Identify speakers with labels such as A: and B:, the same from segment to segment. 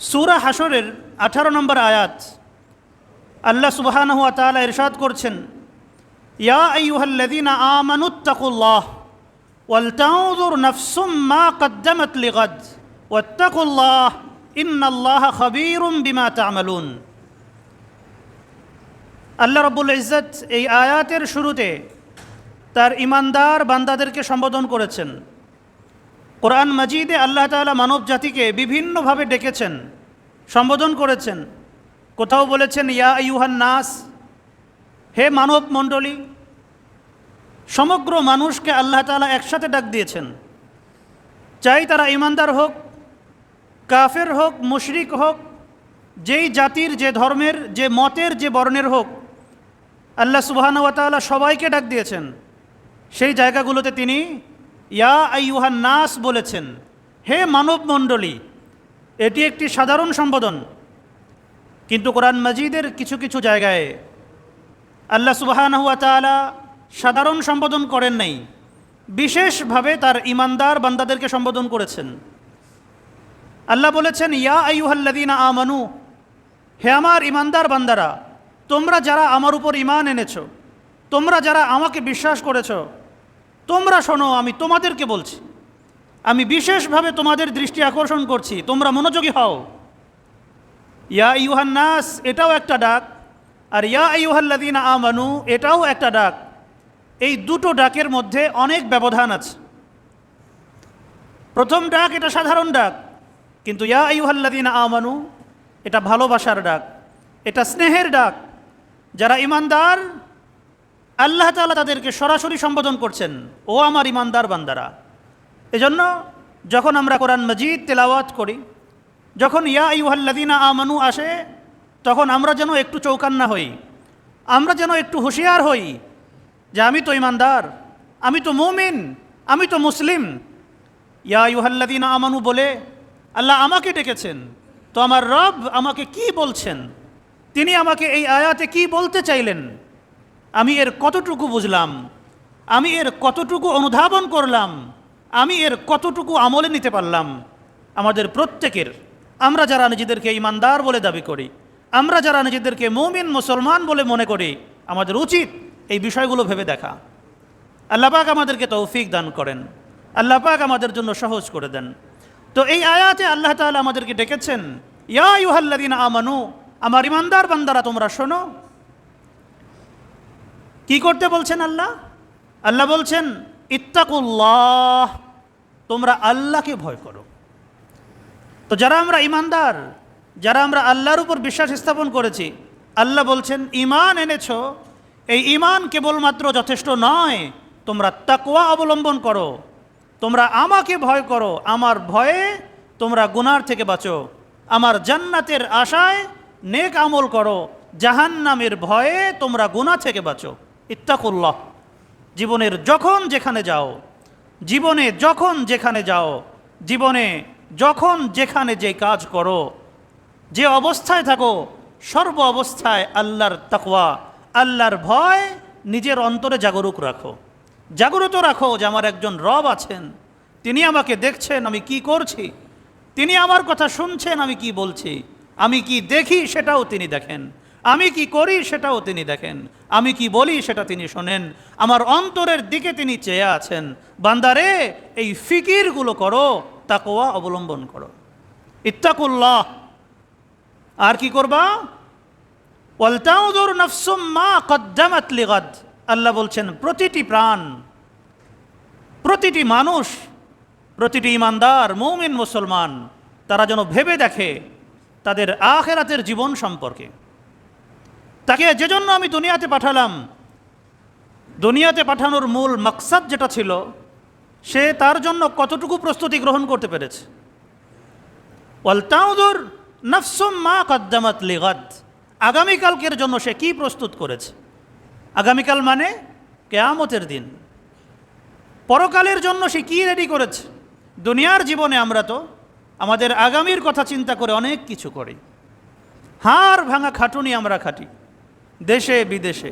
A: সুরা হাসরের আঠারো নম্বর আয়াত। আল্লাহ সুবাহানহু তাআলা ইরশাদ করছেন, ইয়া আইয়ুহাল্লাযীনা আমানুত্তাকুল্লাহ ওয়ালতানজুর নাফসুম মা কদ্দামাত লিগাদ ওয়াত্তাকুল্লাহ ইন্নাল্লাহা খাবীরুম বিমা তা'মালুন। আল্লাহ রব্বুল ইজ্জত এই আয়াতের শুরুতে তার ইমানদার বান্দাদেরকে সম্বোধন করেছেন। কোরআন মাজিদে আল্লাহ তাআলা মানব জাতিকে বিভিন্নভাবে ডেকেছেন, সম্বোধন করেছেন। কোথাও বলেছেন, ইয়া ইউহান নাস, হে মানব মণ্ডলী, সমগ্র মানুষকে আল্লাহ তাআলা একসাথে ডাক দিয়েছেন। চাই তারা ইমানদার হোক, কাফের হোক, মুশরিক হোক, যেই জাতির, যে ধর্মের, যে মতের, যে বর্ণের হোক, আল্লাহ সুবাহানুয়াতালা সবাইকে ডাক দিয়েছেন। সেই জায়গাগুলোতে তিনি ইয়া আইয়ুহান নাস বলেছেন, হে মানব মণ্ডলী এটি একটি সাধারণ সম্বোধন। কিন্তু কোরআন মজিদের কিছু কিছু জায়গায় আল্লাহ সুবাহানহুয়াতালা সাধারণ সম্বোধন করেন নাই, বিশেষভাবে তার ইমানদার বান্দাদেরকে সম্বোধন করেছেন। আল্লাহ বলেছেন, ইয়া আইয়ুহাল্লাদিনা আমানু, হে আমার ইমানদার বান্দারা, তোমরা যারা আমার উপর ইমান এনেছো, তোমরা যারা আমাকে বিশ্বাস করেছ তোমরা শোনো, আমি তোমাদেরকে বলছি। আমি বিশেষভাবে তোমাদের দৃষ্টি আকর্ষণ করছি। তোমরা মনোযোগী হও। ইয়া ইউহান নাস, এটাও একটা ডাক। আর ইয়া ইউহাল্লাদিনা আমানু, এটাও একটা ডাক। এই দুটো ডাকের মধ্যে অনেক ব্যবধান আছে। প্রথম ডাক, এটা সাধারণ ডাক। কিন্তু ইয়া ইউহাল্লাদিনা আমানু, এটা ভালোবাসার ডাক। এটা স্নেহের ডাক। যারা ইমানদার আল্লাহ তালা তাদেরকে সরাসরি সম্বোধন করছেন, ও আমার ইমানদার বান্দারা, এজন্য যখন আমরা কোরআন মজিদ তেলাওয়াত করি, যখন ইয়া ইউহাল্লাদিনা আমানু আসে, তখন আমরা যেন একটু চৌকান্না হই, আমরা যেন একটু হুঁশিয়ার হই যে আমি তো ইমানদার, আমি তো মুমিন, আমি তো মুসলিম। ইয়া ইউহাল্লাদিনা আমানু বলে, আল্লাহ আমাকে ডেকেছেন, তো আমার রব আমাকে কি বলছেন? তিনি আমাকে এই আয়াতে কি বলতে চাইলেন? আমি এর কতটুকু বুঝলাম? আমি এর কতটুকু অনুধাবন করলাম? আমি এর কতটুকু আমলে নিতে পারলাম? আমাদের প্রত্যেকের, আমরা যারা নিজেদেরকে ইমানদার বলে দাবি করি, আমরা যারা নিজেদেরকে মৌমিন মুসলমান বলে মনে করি, আমাদের উচিত এই বিষয়গুলো ভেবে দেখা। আল্লাপাক আমাদেরকে তৌফিক দান করেন। আল্লাপাক আমাদের জন্য সহজ করে দেন। তো এই আয়াতে আল্লাহ তাআলা আমাদেরকে ডেকেছেন, ইয়া ইউহাল্লাদিন আমানু আমার ইমানদার বান্দারা, তোমরা শোনো। কি করতে বলছেন আল্লাহ? আল্লাহ বলছেন, ইত্তাকুল্লাহ, তোমরা আল্লাহকে ভয় করো। তো যারা আমরা ইমানদার, যারা আমরা আল্লাহর উপর বিশ্বাস স্থাপন করেছি, আল্লাহ বলছেন, ইমান এনেছো, এই ইমান কেবলমাত্র যথেষ্ট নয়, তোমরা তাকওয়া অবলম্বন করো, তোমরা আমাকে ভয় করো, আমার ভয়ে তোমরা গুনার থেকে বাঁচো, আমার জান্নাতের আশায় নেক আমল করো, জাহান্নামের ভয়ে তোমরা গুনাহ থেকে বাঁচো। ইত্তাকুল্লাহ। জীবনের যখন যেখানে যাও, জীবনে যখন যেখানে যাও, জীবনে যখন যেখানে যে কাজ করো, যে অবস্থায় থাকো, সর্ব অবস্থায় আল্লাহর তাকওয়া, আল্লাহর ভয় নিজের অন্তরে জাগরুক রাখো। জাগ্রত রাখো যে আমার একজন রব আছেন, তিনি আমাকে দেখছেন, আমি কি করছি? তিনি আমার কথা শুনছেন, আমি কি বলছি? আমি কি দেখি, সেটাও তিনি দেখেন। আমি কি করি সেটাও তিনি দেখেন। আমি কি বলি সেটা তিনি শোনেন। আমার অন্তরের দিকে তিনি চেয়ে আছেন। বান্দারে, এই ফিকিরগুলো করো তাকোয়া অবলম্বন করো। ইত্তাকুল্লাহ। আর কি করবা? ওয়ালতাউদুর নফসুম মা কদ্দামাত লিগাদ। আল্লাহ বলছেন, প্রতিটি প্রাণ, প্রতিটি মানুষ, প্রতিটি ইমানদার, মৌমিন, মুসলমান, তারা যেন ভেবে দেখে তাদের আখেরাতের জীবন সম্পর্কে। তাকে যে জন্য আমি দুনিয়াতে পাঠালাম, দুনিয়াতে পাঠানোর মূল মাকসাদ যেটা ছিল, সে তার জন্য কতটুকু প্রস্তুতি গ্রহণ করতে পেরেছে? ওয়ালতাউদুর নফসুম মা কদ্দামাত লিগাদ। আগামীকালকের জন্য সে কি প্রস্তুত করেছে? আগামীকাল মানে কেয়ামতের দিন। পরকালের জন্য সে কি রেডি করেছে? দুনিয়ার জীবনে আমরা তো আমাদের আগামীর কথা চিন্তা করে অনেক কিছু করি। হাড় ভাঙা খাটুনি আমরা খাটি। দেশে, বিদেশে,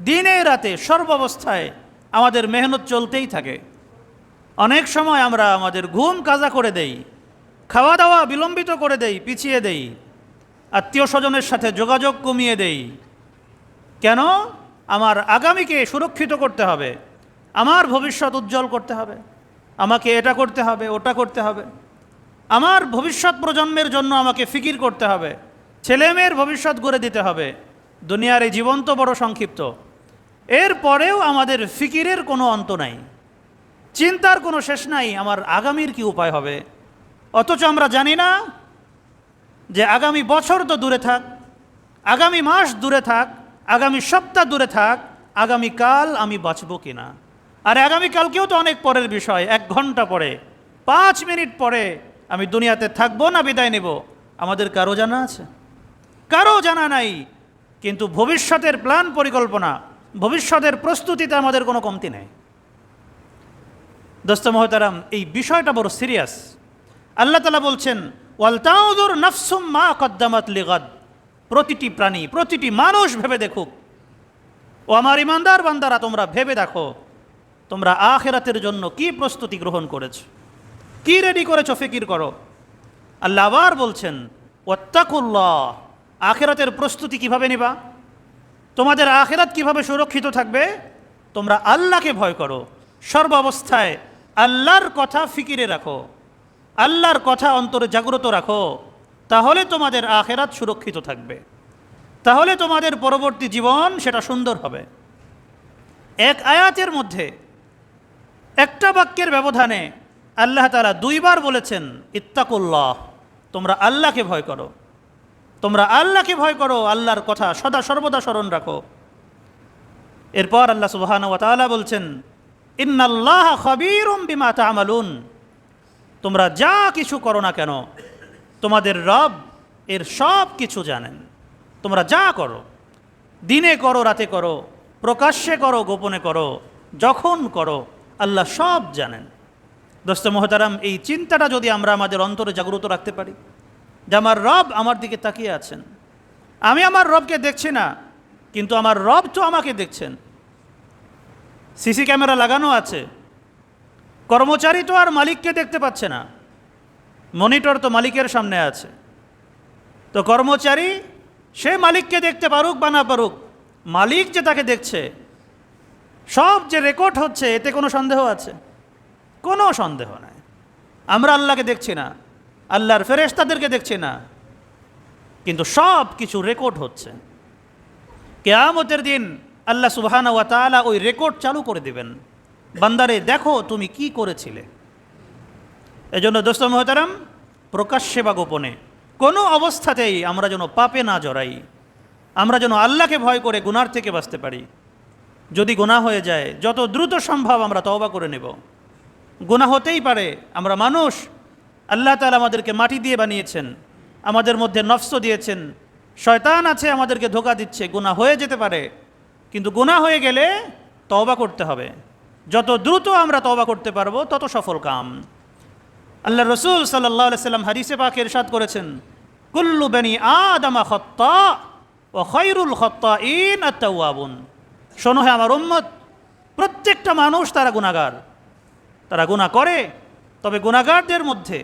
A: দিনে রাতে সর্বাবস্থায় আমাদের মেহনত চলতেই থাকে। অনেক সময় আমরা আমাদের ঘুম কাজা করে দেই খাওয়া দাওয়া বিলম্বিত করে দেই, পিছিয়ে দেই আত্মীয় স্বজনের সাথে যোগাযোগ কমিয়ে দেই। কেন? আমার আগামীকে সুরক্ষিত করতে হবে, আমার ভবিষ্যৎ উজ্জ্বল করতে হবে, আমাকে এটা করতে হবে, ওটা করতে হবে। আমার ভবিষ্যৎ প্রজন্মের জন্য আমাকে ফিকির করতে হবে, ছেলেমেয়ের ভবিষ্যৎ গড়ে দিতে হবে। দুনিয়ার এই জীবন তো বড় সংক্ষিপ্ত। এরপরেও আমাদের ফিকিরের কোনো অন্ত নাই। চিন্তার কোনো শেষ নাই, আমার আগামীর কি উপায় হবে? অথচ আমরা জানি না যে আগামী বছর তো দূরে থাক, আগামী মাস দূরে থাক, আগামী সপ্তাহ দূরে থাক আগামীকাল আমি বাঁচব কি না আর আগামীকালকেও তো অনেক পরের বিষয়, এক ঘণ্টা পরে, পাঁচ মিনিট পরে আমি দুনিয়াতে থাকব না বিদায় নেব? আমাদের কারও জানা আছে? কারও জানা নাই কিন্তু ভবিষ্যতের প্ল্যান পরিকল্পনা, ভবিষ্যতের প্রস্তুতিতে আমাদের কোনো কমতি নেই। দোস্ত মহতারাম, এই বিষয়টা বড় সিরিয়াস আল্লাহ তালা বলছেন ওয়ালতাউদুর নাফসুম মা কদ্দামাত লিগাদ। প্রতিটি প্রাণী, প্রতিটি মানুষ ভেবে দেখুক। ও আমার ইমানদার বান্দারা, তোমরা ভেবে দেখো, তোমরা আখেরাতের জন্য কি প্রস্তুতি গ্রহণ করেছ? কি রেডি করেছ ফিকির করো? আল্লাহ আবার বলছেন ওত্তাকুল্লাহ আখেরাতের প্রস্তুতি কীভাবে নিবা? তোমাদের আখেরাত কীভাবে সুরক্ষিত থাকবে? তোমরা আল্লাহকে ভয় করো। সর্বাবস্থায় আল্লাহর কথা ফিকিরে রাখো। আল্লাহর কথা অন্তরে জাগ্রত রাখো। তাহলে তোমাদের আখেরাত সুরক্ষিত থাকবে। তাহলে তোমাদের পরবর্তী জীবন সেটা সুন্দর হবে। এক আয়াতের মধ্যে একটা বাক্যের ব্যবধানে আল্লাহ তালা দুইবার বলেছেন, ইত্তাকুল্লাহ, তোমরা আল্লাহকে ভয় করো। তোমরা আল্লাহকে ভয় করো, আল্লাহর কথা সদা সর্বদা স্মরণ রাখো। এরপর আল্লাহ সুবহান ওয়া তাআলা বলছেন, ইন্নাল্লাহ খবীরুম বিমা তা'মালুন। তোমরা যা কিছু করো না কেন, তোমাদের রব এর সব কিছু জানেন। তোমরা যা করো, দিনে করো, রাতে করো, প্রকাশ্যে করো, গোপনে করো, যখন করো, আল্লাহ সব জানেন। দোস্ত মোহতারাম, এই চিন্তাটা যদি আমরা আমাদের অন্তরে জাগ্রত রাখতে পারি যে আমার রব আমার দিকে তাকিয়ে আছেন। আমি আমার রবকে দেখছি না, কিন্তু আমার রব তো আমাকে দেখছেন। সিসি ক্যামেরা লাগানো আছে। কর্মচারী তো আর মালিককে দেখতে পাচ্ছে না। মনিটর তো মালিকের সামনে আছে। তো কর্মচারী, সে মালিককে দেখতে পারুক বা না পারুক, মালিক যে তাকে দেখছে, সব যে রেকর্ড হচ্ছে, এতে কোনো সন্দেহ আছে? কোনো সন্দেহ নাই। আমরা আল্লাহকে দেখছি না। আল্লাহর ফেরেশতাদেরকে দেখছি না। কিন্তু সব কিছু রেকর্ড হচ্ছে। কেয়ামতের দিন আল্লাহ সুবহানা ওয়া তাআলা ওই রেকর্ড চালু করে দেবেন। বান্দারে, দেখো তুমি কি করেছিলে। এজন্য দোস্ত মহতারাম, প্রকাশ্যে বা গোপনে, কোনো অবস্থাতেই আমরা যেন পাপে না জড়াই। আমরা যেন আল্লাহকে ভয় করে গুনার থেকে বাঁচতে পারি। যদি গুণা হয়ে যায়, যত দ্রুত সম্ভব আমরা তওবা করে নেব। গুনাহ হতেই পারে, আমরা মানুষ আল্লাহ তালা আমাদেরকে মাটি দিয়ে বানিয়েছেন, আমাদের মধ্যে নফস দিয়েছেন। শয়তান আছে, আমাদেরকে ধোকা দিচ্ছে, গুনাহ হয়ে যেতে পারে। কিন্তু গুনাহ হয়ে গেলে তওবা করতে হবে। যত দ্রুত আমরা তওবা করতে পারব, তত সফল কাম। আল্লাহ রসুল সাল্লাহ সাল্লাম হারিসে পাকে ইরশাদ করেছেন, কুল্লু বেনি আদামা খত্তা ও খৈরুল খত্তা ইন আত্মাউয়াবুন শোনো হে আমার উম্মত, প্রত্যেকটা মানুষ তারা গুণাগার তারা গুণা করে, তবে গুণাগারদের মধ্যে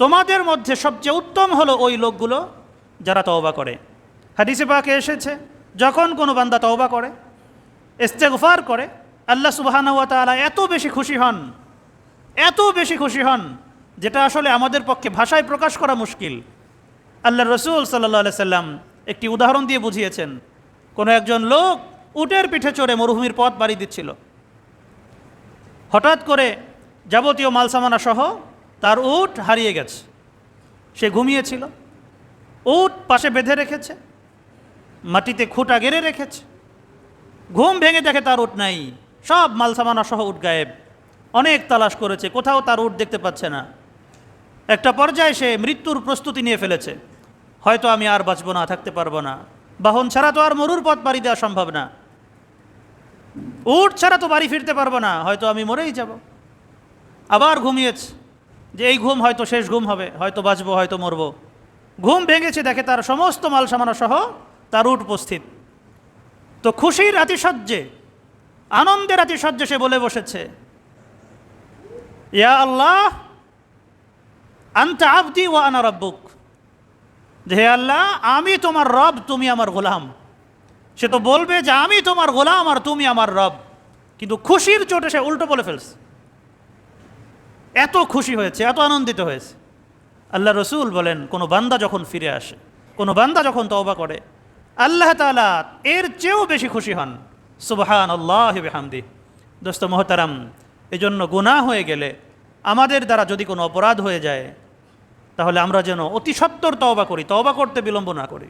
A: তোমাদের মধ্যে সবচেয়ে উত্তম হলো ওই লোকগুলো যারা তওবা করে। হাদিসে পাকে এসেছে, যখন কোনো বান্দা তওবা করে, ইস্তেগফার করে, আল্লাহ সুবাহানা ওয়া তাআলা এত বেশি খুশি হন, এত বেশি খুশি হন, যেটা আসলে আমাদের পক্ষে ভাষায় প্রকাশ করা মুশকিল। আল্লাহ রসুল সাল্লাহ সাল্লাম একটি উদাহরণ দিয়ে বুঝিয়েছেন, কোনো একজন লোক উটের পিঠে চড়ে মরুভূমির পথ বাড়ি দিচ্ছিল। হঠাৎ করে যাবতীয় মালসামানা সহ তার উট হারিয়ে গেছে। সে ঘুমিয়েছিল। উট পাশে বেঁধে রেখেছে। মাটিতে খুঁটা গেড়ে রেখেছে। ঘুম ভেঙে দেখে তার উট নাই। সব মালসামানা সহ উট গায়েব। অনেক তালাশ করেছে। কোথাও তার উট দেখতে পাচ্ছে না। একটা পর্যায়ে সে মৃত্যুর প্রস্তুতি নিয়ে ফেলেছে। হয়তো আমি আর বাঁচবো না, থাকতে পারব না। বাহন ছাড়া তো আর মরুর পথ পাড়ি দেওয়া সম্ভব না। উট ছাড়া তো বাড়ি ফিরতে পারব না। হয়তো আমি মরেই যাব। আবার ঘুমিয়েছে। যে এই ঘুম হয়তো শেষ ঘুম হবে, হয়তো বাঁচবো, হয়তো মরবো। ঘুম ভেঙেছে দেখে তার সমস্ত মাল সামানা সহ তার উঠ উপস্থিত। তো খুশির আতিশয্যে, আনন্দের আতিশয্যে সে বলে বসেছে, ইয়া আল্লাহ, আন্তা আবদি ও আনা রব্বুক। হে আল্লাহ, আমি তোমার রব, তুমি আমার গোলাম। সে তো বলবে যে, আমি তোমার গোলাম আর তুমি আমার রব। কিন্তু খুশির চোটে সে উল্টো বলে ফেলছে। এত খুশি হয়েছে, এত আনন্দিত হয়েছে। আল্লাহ রসুল বলেন, কোনো বান্দা যখন ফিরে আসে, কোনো বান্দা যখন তওবা করে, আল্লাহ তালা এর চেয়েও বেশি খুশি হন। সুবহান আল্লাহ হামদি দোস্ত মোহতারাম, এজন্য গুনাহ হয়ে গেলে আমাদের দ্বারা যদি কোনো অপরাধ হয়ে যায়, তাহলে আমরা যেন অতি সত্বর তওবা করি। তওবা করতে বিলম্ব না করি।